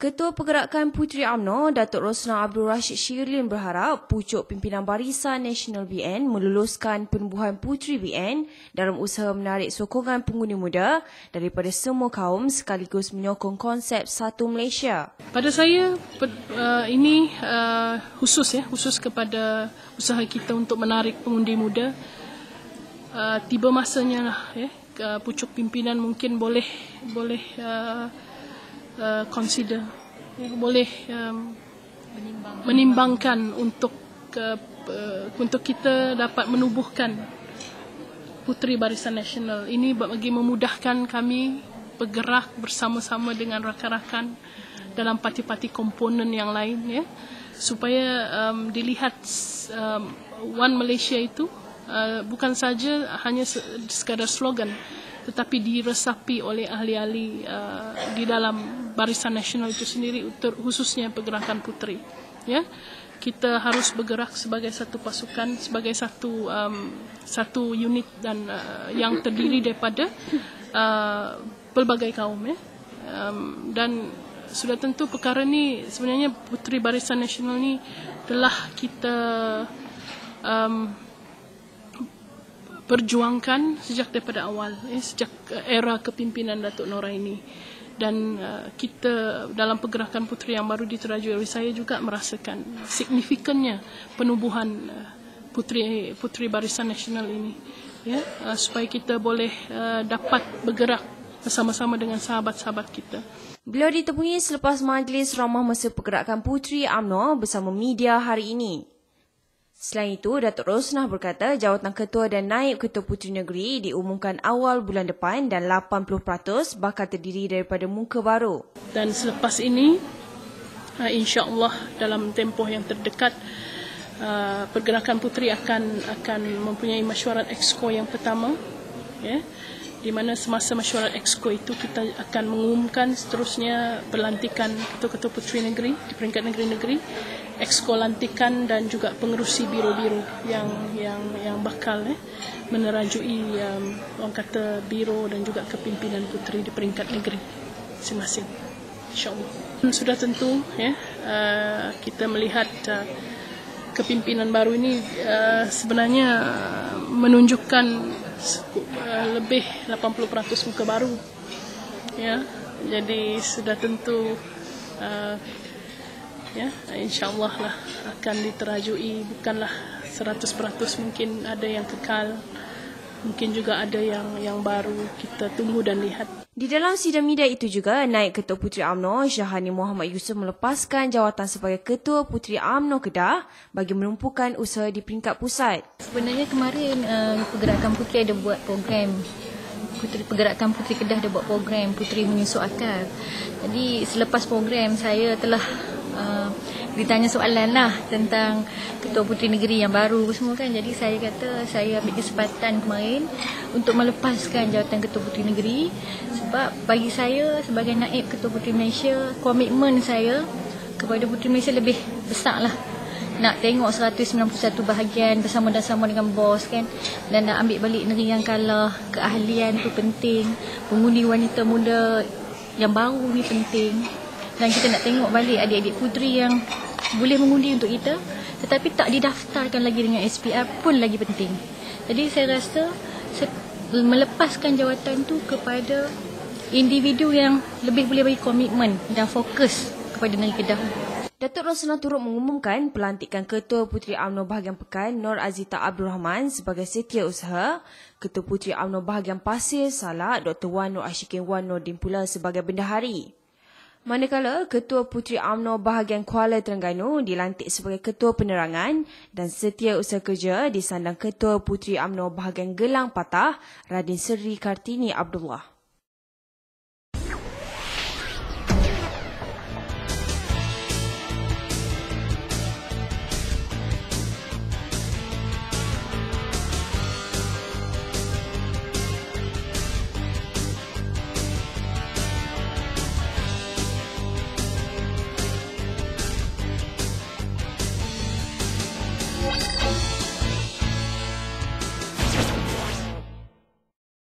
Ketua Pergerakan Puteri UMNO, Datuk Rosna Abdul Rashid Shirlin berharap pucuk pimpinan Barisan Nasional BN meluluskan penubuhan Puteri BN dalam usaha menarik sokongan pengundi muda daripada semua kaum sekaligus menyokong konsep satu Malaysia. Pada saya uh, ini uh, khusus ya, khusus kepada usaha kita untuk menarik pengundi muda. Uh, tiba masanya lah ya, pucuk pimpinan mungkin boleh boleh uh, Uh, consider? Ya, boleh um, menimbangkan, menimbangkan untuk ke, uh, untuk kita dapat menubuhkan Puteri Barisan Nasional. Ini bagi memudahkan kami bergerak bersama-sama dengan rakan-rakan dalam parti-parti komponen yang lain ya. Supaya um, dilihat um, One Malaysia itu uh, bukan saja hanya sekadar slogan tetapi diresapi oleh ahli-ahli uh, di dalam barisan nasional itu sendiri khususnya pergerakan puteri ya. Kita harus bergerak sebagai satu pasukan sebagai satu um, satu unit dan uh, yang terdiri daripada uh, pelbagai kaum ya. Um, dan sudah tentu perkara ni sebenarnya puteri barisan nasional ni telah kita um, perjuangkan sejak daripada awal eh, sejak era kepimpinan Datuk Nora ini. Dan uh, kita dalam pergerakan puteri yang baru diteraju saya juga merasakan signifikannya penubuhan uh, puteri puteri barisan nasional ini ya. Uh, supaya kita boleh uh, dapat bergerak bersama-sama dengan sahabat-sahabat kita. Beliau ditemui selepas majlis ramah masa pergerakan puteri AMNO bersama media hari ini. Selain itu, Datuk Rosnah berkata jawatan ketua dan naib ketua Puteri Negeri diumumkan awal bulan depan dan 80% bakal terdiri daripada muka baru. Dan selepas ini, uh, insya-Allah dalam tempoh yang terdekat uh, pergerakan puteri akan akan mempunyai mesyuarat exco yang pertama ya di mana semasa mesyuarat exco itu kita akan mengumumkan seterusnya pelantikan ketua-ketua puteri negeri di peringkat negeri-negeri exco lantikan dan juga pengerusi biro-biro yang yang yang bakal eh, menerajui um, orang kata biro dan juga kepimpinan puteri di peringkat negeri masing-masing. Insyaallah. Sudah tentu ya uh, kita melihat uh, kepimpinan baru ini uh, sebenarnya menunjukkan lebih 80% muka baru. Ya jadi sudah tentu uh, ya insyaallah lah akan diterajui. Bukanlah 100% mungkin ada yang kekal mungkin juga ada yang yang baru kita tunggu dan lihat. Di dalam sidang media itu juga naik ketua puteri AMNO Syahani Muhammad Yusof melepaskan jawatan sebagai ketua puteri AMNO Kedah bagi menumpukan usaha di peringkat pusat. Sebenarnya kemarin uh, pergerakan puteri ada buat program. Puteri Pergerakan Puteri Kedah ada buat program Puteri Menyusup Akal. Jadi selepas program saya telah uh, ditanya soalan lah tentang Ketua Puteri Negeri yang baru semua kan. Jadi saya kata saya ambil kesempatan kemarin untuk melepaskan jawatan Ketua Puteri Negeri. Sebab bagi saya sebagai naib Ketua Puteri Malaysia komitmen saya kepada Puteri Malaysia lebih besar lah. Nak tengok 191 bahagian bersama-sama dengan bos kan. Dan nak ambil balik negeri yang kalah keahlian tu penting pengundi wanita muda yang baru ni penting dan kita nak tengok balik adik-adik puteri yang boleh mengundi untuk kita tetapi tak didaftarkan lagi dengan SPR pun lagi penting. Jadi saya rasa melepaskan jawatan tu kepada individu yang lebih boleh bagi komitmen dan fokus kepada negeri Kedah. Datuk Rosana turut mengumumkan pelantikan Ketua Puteri UMNO Bahagian Pekan Nur Azita Abdul Rahman sebagai setiausaha, Ketua Puteri UMNO Bahagian Pasir Salak Dr. Wan Nur Ashikin Wan Nordin pula sebagai bendahari. Manakala Ketua Puteri UMNO bahagian Kuala Terengganu dilantik sebagai Ketua Penerangan dan setia usaha kerja disandang Ketua Puteri UMNO bahagian Gelang Patah Radin Seri Kartini Abdullah.